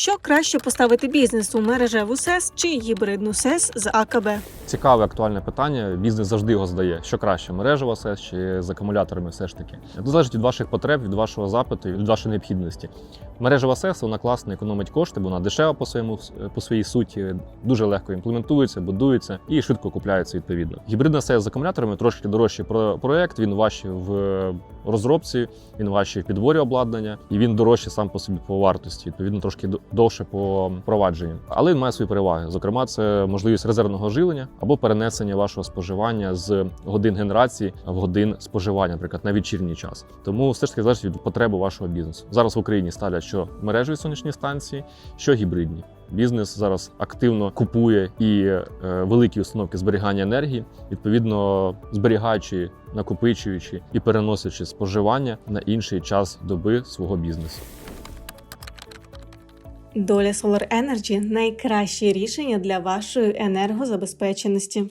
Що краще поставити бізнес у мережеву СЕС чи гібридну СЕС з АКБ? Цікаве актуальне питання. Бізнес завжди його задає. Що краще, мережева СЕС чи з акумуляторами все ж таки. Це залежить від ваших потреб, від вашого запиту від вашої необхідності. Мережева СЕС вона класно економить кошти, бо вона дешева по своєму по своїй суті, дуже легко імплементується, будується і швидко купляється відповідно. Гібридна СЕС з акумуляторами трошки дорожчий про- проект. Він важчий в розробці, він важчий в підборі обладнання, і він дорожчий сам по собі по вартості. Відповідно, трошки довше по впровадженню. Але він має свої переваги. Зокрема, це можливість резервного жилення або перенесення вашого споживання з годин генерації в годин споживання, наприклад, на вечірній час. Тому все ж таки залежить від потреби вашого бізнесу. Зараз в Україні ставлять що мережеві сонячні станції, що гібридні. Бізнес зараз активно купує і е, великі установки зберігання енергії, відповідно зберігаючи, накопичуючи і переносячи споживання на інший час доби свого бізнесу. Доля Solar Energy – найкраще рішення для вашої енергозабезпеченості.